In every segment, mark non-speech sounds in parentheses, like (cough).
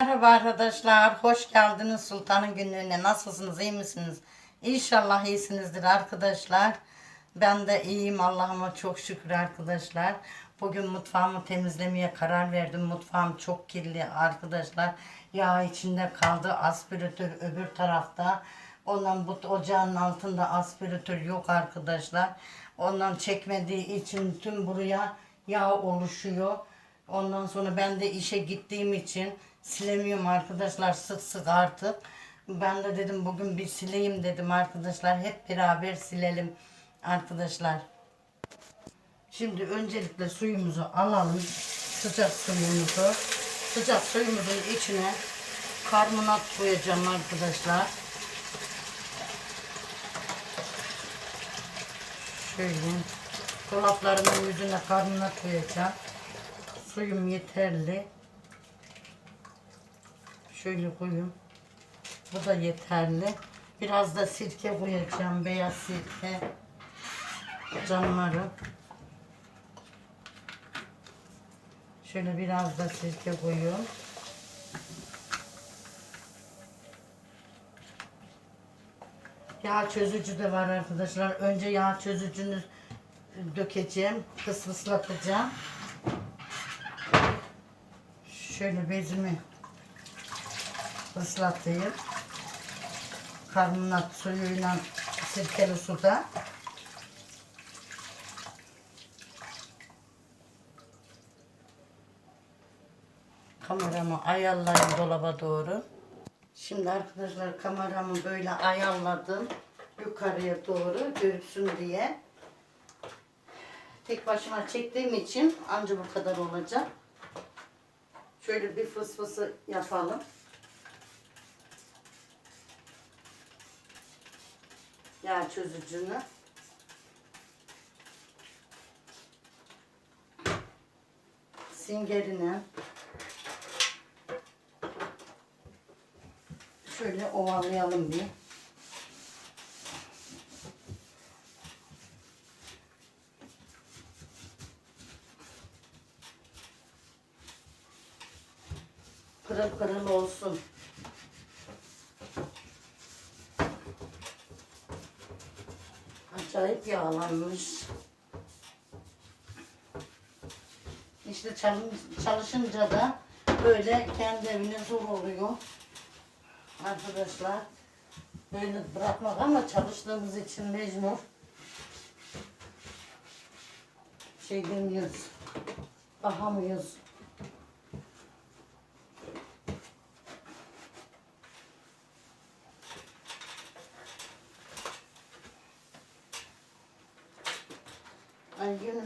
Merhaba arkadaşlar, hoş geldiniz Sultanın Günlüğü'ne. Nasılsınız, iyi misiniz? İnşallah iyisinizdir arkadaşlar. Ben de iyiyim Allah'ıma çok şükür arkadaşlar. Bugün mutfağımı temizlemeye karar verdim. Mutfağım çok kirli arkadaşlar. Yağ içinde kaldı. Aspiratör öbür tarafta. Ondan bu ocağın altında aspiratör yok arkadaşlar. Ondan çekmediği için tüm buraya yağ oluşuyor. Ondan sonra ben de işe gittiğim için silemiyorum arkadaşlar sık sık artık. Ben de dedim bugün bir sileyim dedim arkadaşlar. Hep beraber silelim arkadaşlar. Şimdi öncelikle suyumuzu alalım. Sıcak suyumuzu. Sıcak suyumuzun içine karbonat koyacağım arkadaşlar. Şöyle dolaplarımın yüzüne karbonat koyacağım. Suyum yeterli. Şöyle koyayım. Bu da yeterli. Biraz da sirke koyacağım. Beyaz sirke. Canları. Şöyle biraz da sirke koyuyorum. Yağ çözücü de var arkadaşlar. Önce yağ çözücünü dökeceğim. Kısıslatacağım. Şöyle bezimi ıslatayım. Karbonat suyuyla sirkeli suda. Kameramı ayarlayayım dolaba doğru. Şimdi arkadaşlar kameramı böyle ayarladım. Yukarıya doğru görüksün diye. Tek başıma çektiğim için anca bu kadar olacak. Şöyle bir fıs fısı yapalım. Yağ çözücünü. Singerini. Şöyle ovalayalım bir. Pırıl pırıl olsun. Acayip yağlanmış. İşte çalış- çalışınca da böyle kendi evine zor oluyor. Arkadaşlar böyle bırakmak ama çalıştığımız için mecbur. Şey demiyoruz. Bakamıyoruz. Ay günüm.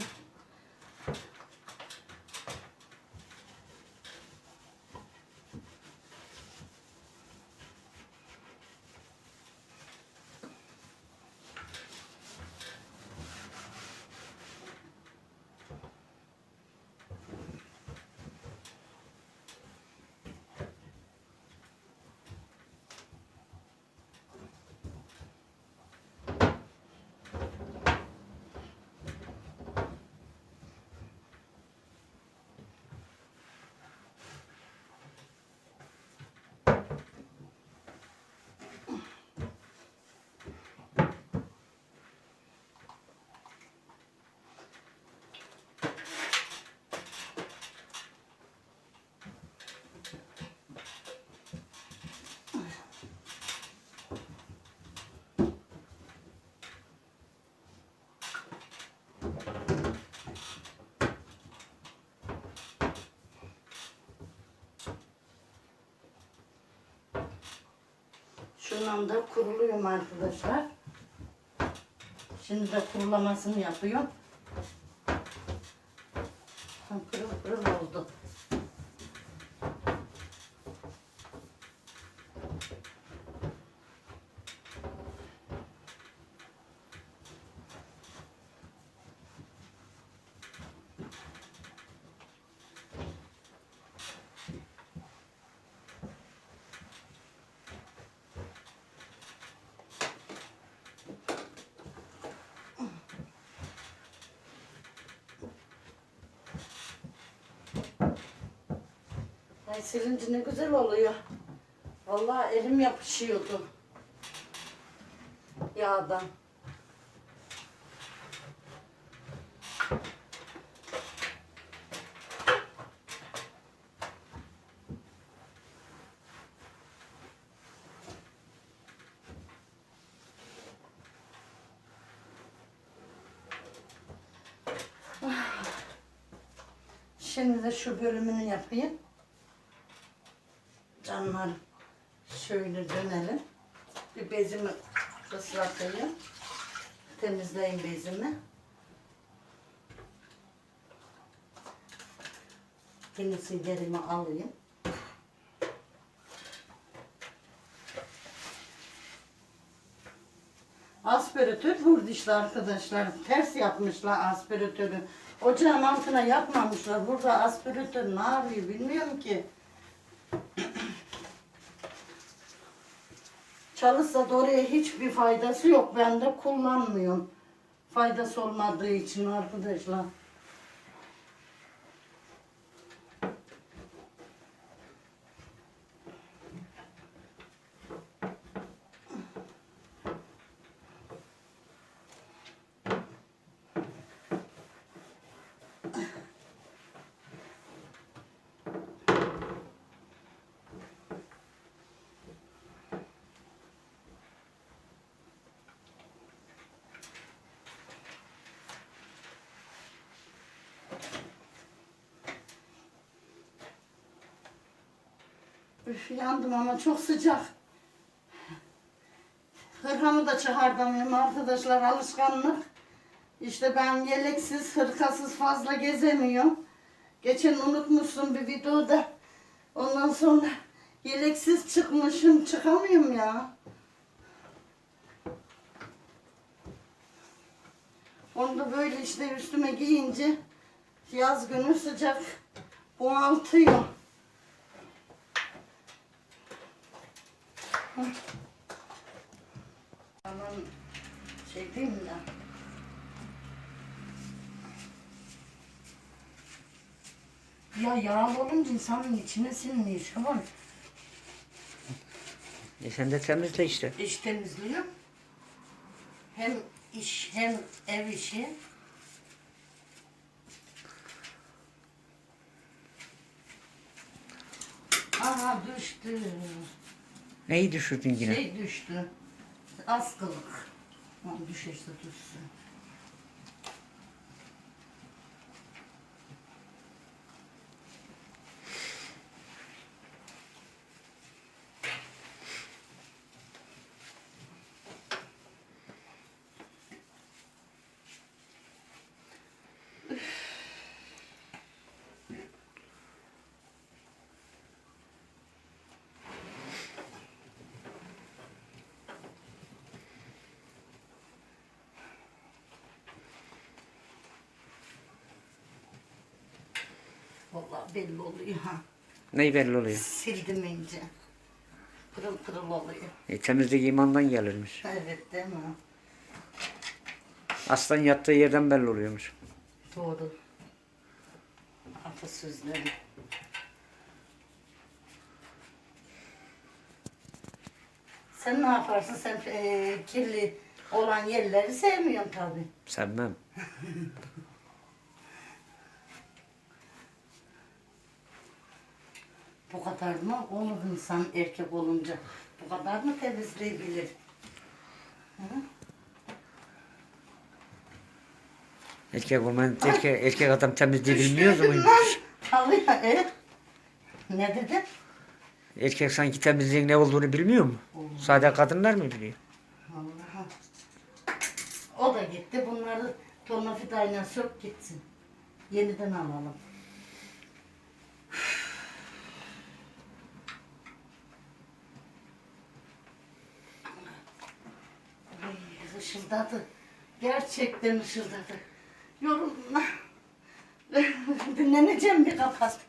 Şundan da kuruluyorum arkadaşlar. Şimdi de kurulamasını yapıyorum. Ay silince ne güzel oluyor. Vallahi elim yapışıyordu. Yağdan. Şimdi de şu bölümünü yapayım. Canlarım. Şöyle dönelim. Bir bezimi ıslatayım. Temizleyin bezimi. Yine silgerimi alayım. Aspiratör vurdu işte arkadaşlar. Ters yapmışlar aspiratörü. Ocağın altına yapmamışlar. Burada aspiratör ne yapıyor bilmiyorum ki. Çalışsa da oraya hiçbir faydası yok. Ben de kullanmıyorum. Faydası olmadığı için arkadaşlar. Üf yandım ama çok sıcak. Hırkamı da çıkartamıyorum arkadaşlar alışkanlık. İşte ben yeleksiz, hırkasız fazla gezemiyorum. Geçen unutmuşsun bir videoda. Ondan sonra yeleksiz çıkmışım, çıkamıyorum ya. Onu da böyle işte üstüme giyince yaz günü sıcak bunaltıyor. Aman şey diyeyim ya. Ya yağlı olunca insanın içine sinmiyor şu an. E sen de temizle işte. İş temizliyor. Hem iş hem ev işi. Aha düştü. Neyi düşürdün yine? Şey düştü. Askılık. Aman düşerse düşsün. Vallahi belli oluyor ha. Neyi belli oluyor? Sildim ince. Pırıl pırıl oluyor. E, temizlik imandan gelirmiş. Evet değil mi? Aslan yattığı yerden belli oluyormuş. Doğru. Atasözleri. Sen ne yaparsın? Sen eee, kirli olan yerleri sevmiyorsun tabii. Sevmem. (laughs) Bu kadar mı olur insan erkek olunca? Bu kadar mı temizleyebilir? Erkek olman, erkek, erkek adam temizliği bilmiyor Düştürdüm muyum? lan. Alıyor. E? Ne dedi? Erkek sanki temizliğin ne olduğunu bilmiyor mu? Sadece kadınlar mı biliyor? Allah'ım. O da gitti. Bunları tornafidayla sök gitsin. Yeniden alalım. Ay, ışıldadı. Gerçekten ışıldadı. Yoruldum. (laughs) Dinleneceğim bir kapat.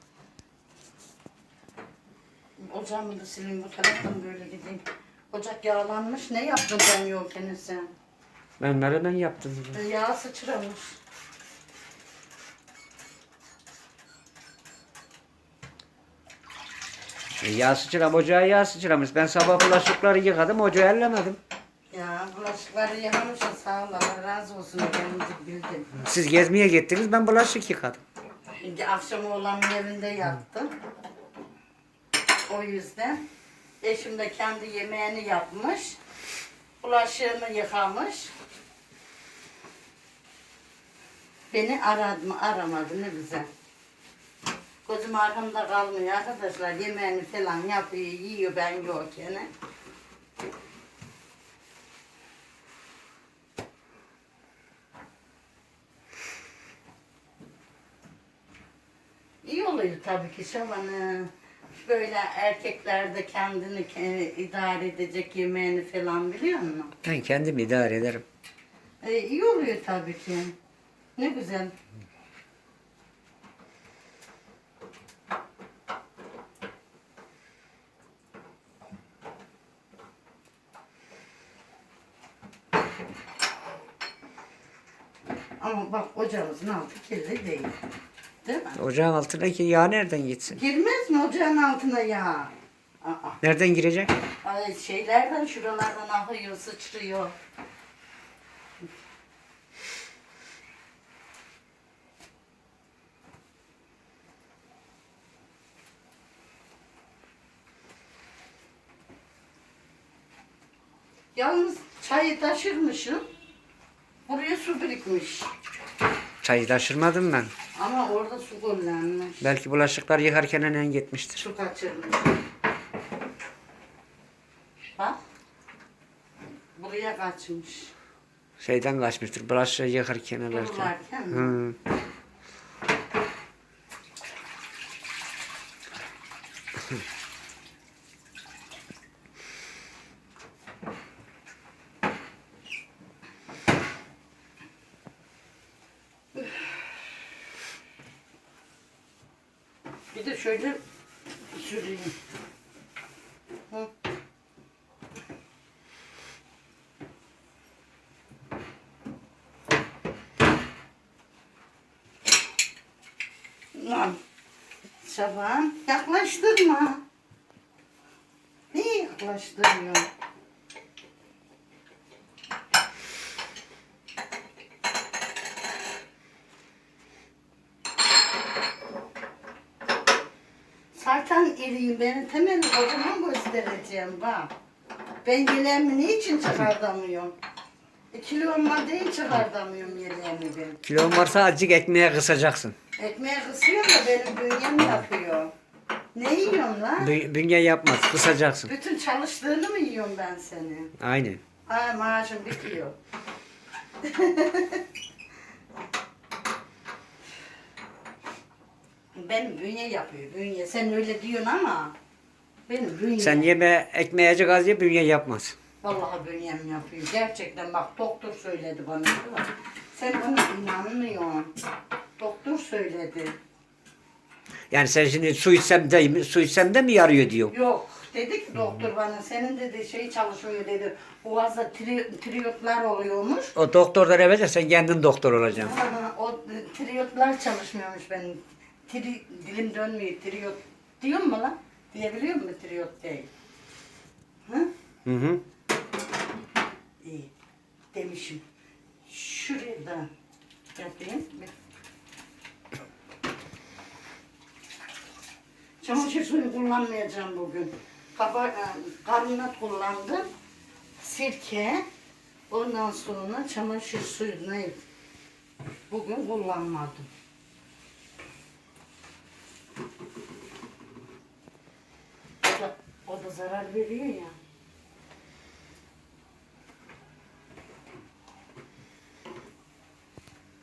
Ocağımı da sileyim bu taraftan böyle gideyim. Ocak yağlanmış. Ne yaptın ben yokken sen? Ben menemen yaptım. dedim. Yağ sıçramış. E, Yağ sıçram, ocağa yağ sıçramış. Ben sabah bulaşıkları yıkadım, ocağı ellemedim. Ya bulaşıkları yıkamışsın sağ ol Allah razı olsun kendimizi bildim. Siz gezmeye gittiniz, ben bulaşık yıkadım. Şimdi akşam oğlanın evinde yattım. O yüzden eşim de kendi yemeğini yapmış. Bulaşığını yıkamış. Beni aradı mı aramadı ne güzel. Gözüm arkamda kalmıyor arkadaşlar. Yemeğini falan yapıyor, yiyor ben yokken. Oluyor tabii ki şabanı. Böyle erkekler de kendini ke- idare edecek yemeğini falan biliyor musun? Ben kendim idare ederim. E, iyi oluyor tabii ki. Ne güzel. Ama bak ocağımızın altı kirli değil. Değil mi? Ocağın altındaki yağ nereden gitsin? Girmez mi ocağın altına yağ? Aa, Nereden girecek? ay şeylerden şuralardan akıyor, sıçrıyor. Yalnız çayı taşırmışım. Buraya su birikmiş. Çayı taşırmadım ben. Ama orada su göllenmiş. Belki bulaşıklar yıkarken enen gitmiştir. Su kaçırmış. Bak. Buraya kaçmış. Şeyden kaçmıştır. Bulaşığı yıkarken mi? Hı. De şöyle süreyim. Hı. Lan. Şaban yaklaştırma. Niye yaklaştırmıyor? Zaten iriyim. Benim temel kocaman göstereceğim bak. Ben yeleğimi niçin çıkartamıyorum? E, kilo olmadığı çıkartamıyorum yeleğimi ben. Kilon varsa azıcık ekmeğe kısacaksın. Ekmeği kısıyorum da benim bünyem yapıyor. Ne yiyorsun lan? Bü- Bünye yapmaz, kısacaksın. Bütün çalıştığını mı yiyorum ben seni? Aynen. Ha maaşım bitiyor. (laughs) benim bünye yapıyor bünye. Sen öyle diyorsun ama benim bünye. Sen yeme ekmeğe azıcık az ye bünye yapmaz. Vallahi bünyem yapıyor. Gerçekten bak doktor söyledi bana. Sen bana inanmıyorsun. Doktor söyledi. Yani sen şimdi su içsem de su içsem de mi yarıyor diyor. Yok dedi ki doktor bana senin dedi şey çalışmıyor dedi. Boğazda tri, triyotlar oluyormuş. O doktordan evvel sen kendin doktor olacaksın. Ama o triyotlar çalışmıyormuş benim. Tri, dilim dönmüyor triyot. Diyor mu lan? Diyebiliyor mu triyot değil? Hı? Hı hı. İyi. Demişim. Şuraya da yapayım. Çamaşır suyu kullanmayacağım bugün. Kaba, e, karbonat kullandım. Sirke. Ondan sonra çamaşır suyunu bugün kullanmadım. O da, o da zarar veriyor ya.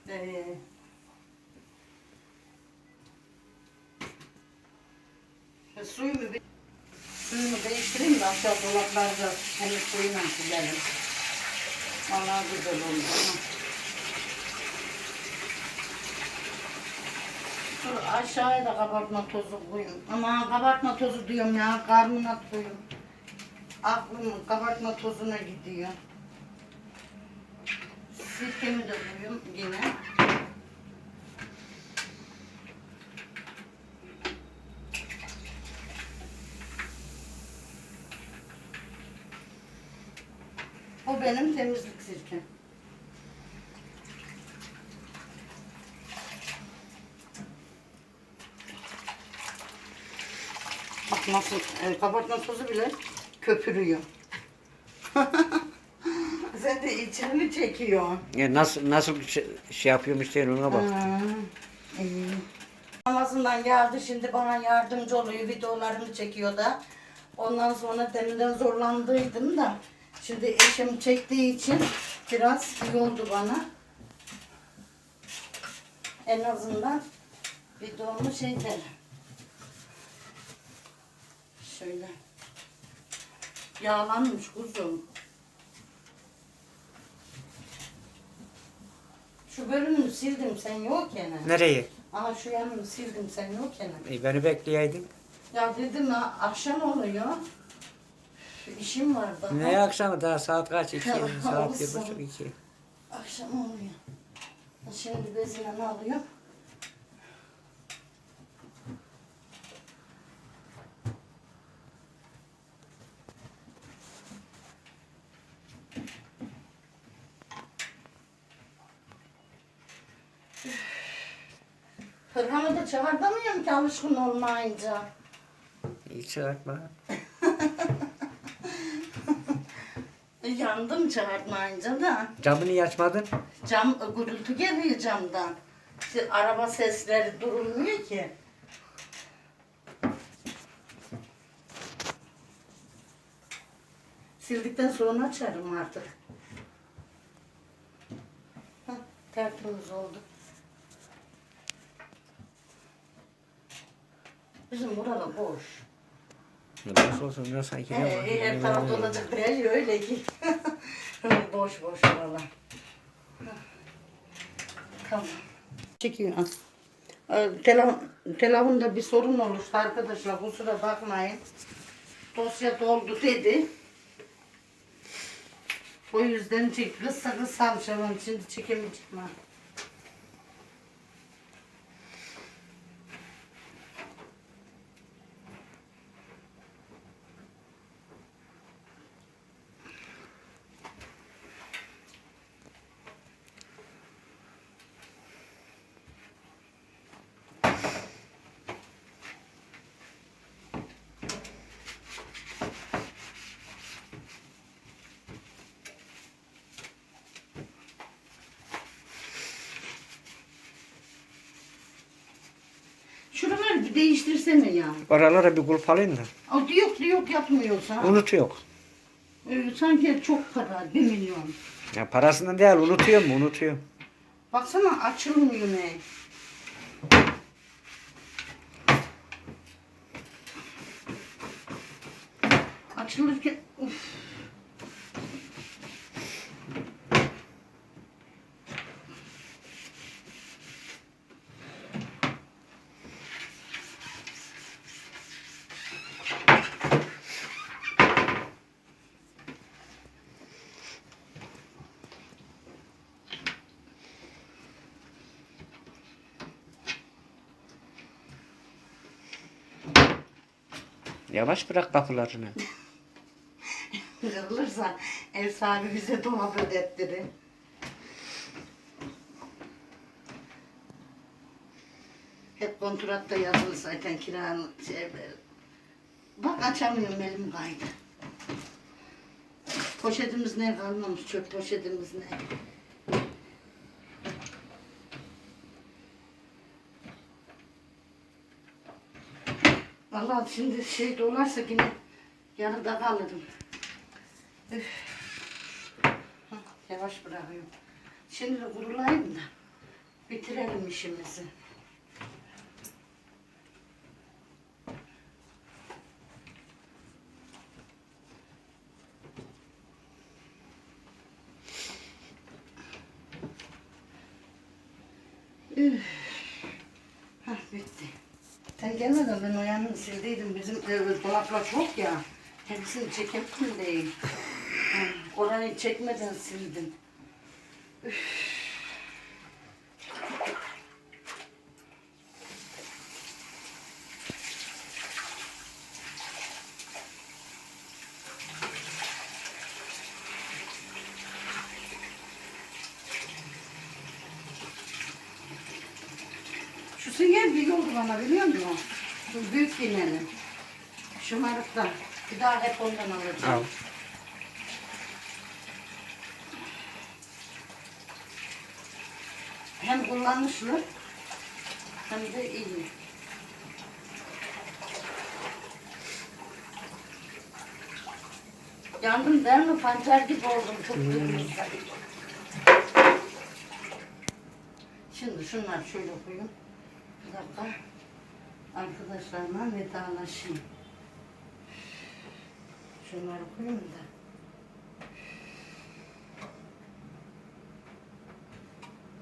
Ee, e, suyumu bir suyumu değiştireyim de aşağı dolaplarda hani suyuna silelim. Vallahi güzel oldu Dur aşağıya da kabartma tozu koyayım. Ama kabartma tozu diyorum ya. Karnına koyayım. Aklım kabartma tozuna gidiyor. Sirkemi de koyayım yine. Bu benim temizlik sirkem. Nasıl e, kabartma tozu bile köpürüyor. (laughs) Sen de içini çekiyor? Ya nasıl nasıl şey, şey yapıyormuş diye ona bak. Namazından geldi şimdi bana yardımcı oluyor videolarını çekiyor da. Ondan sonra deminden zorlandıydım da. Şimdi eşim çektiği için biraz iyi oldu bana. En azından videomu şey der. Şöyle. Yağlanmış kuzum. Şu bölümünü sildim sen yokken. Nereye? Aha şu yanını sildim sen yokken. E, beni bekleyeydin. Ya dedim ha akşam oluyor. İşim var daha. Ne akşamı daha saat kaç? İki, saat bir buçuk iki. Akşam oluyor. Şimdi bezine ne alıyorum? Çağırtamıyorum ki alışkın olmayınca. İyi çıkartma. (laughs) Yandım çağırtmayınca da. Camı niye açmadın? Cam gürültü geliyor camdan. İşte araba sesleri durulmuyor ki. Sildikten sonra açarım artık. Hah, tertemiz oldu. Bizim burada boş. Nasıl olsun sanki ne var? Ee, her tarafta olacak değil öyle ki. (laughs) boş boş valla. Tamam. Çekiyor. Ee, Telefon, telefonda bir sorun oluştu arkadaşlar kusura bakmayın. Dosya doldu dedi. O yüzden çek. Kısa kısa almışım şimdi çekemeyeceğim ha. Şuraları bir değiştirsene ya. Oralara bir kulp alayım da. O yok yok yapmıyorsa. Unutuyor. Ee, sanki çok para, bir milyon. Ya parasından değil unutuyor mu? Unutuyor. Baksana açılmıyor ne. Açılırken uf. Yavaş bırak kapılarını. Kırılırsa (laughs) ev sahibi bize dolap ödettirir. Hep kontratta yazılı zaten kiranın şeyleri. Bak açamıyorum elim kaydı. Poşetimiz ne kalmamış çöp poşetimiz ne? Vallahi şimdi şey dolarsa yine yanında kalırım. Üf. Yavaş bırakıyorum. Şimdi de kurulayım da bitirelim işimizi. Üf. Gelmeden ben o yanını sildiydim. Bizim e, dolaplar çok ya. Hepsini çekemedim değil. (laughs) Orayı çekmeden sildim. Üf. İyi oldu bana biliyor musun? Şu büyük iğnenin. Şımarıktan. Bir daha hep ondan alacağım. Al. Hem kullanışlı hem de iyi. Yandım değil mi? Panter gibi oldum. Çok kırmızı. Şimdi şunlar şöyle koyayım. Bir dakika. Arkadaşlarımla vedalaşayım. Şunları koyayım da.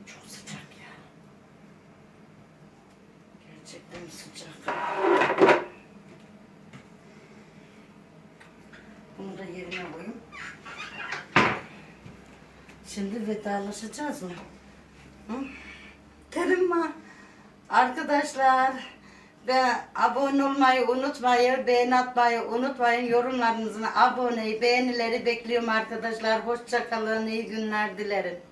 Çok sıcak ya. Gerçekten sıcak. Bunu da yerine koyayım. Şimdi vedalaşacağız mı? Hı? Terim var. Arkadaşlar ve abone olmayı unutmayın, beğeni atmayı unutmayın. Yorumlarınızı, aboneyi, beğenileri bekliyorum arkadaşlar. Hoşça kalın, iyi günler dilerim.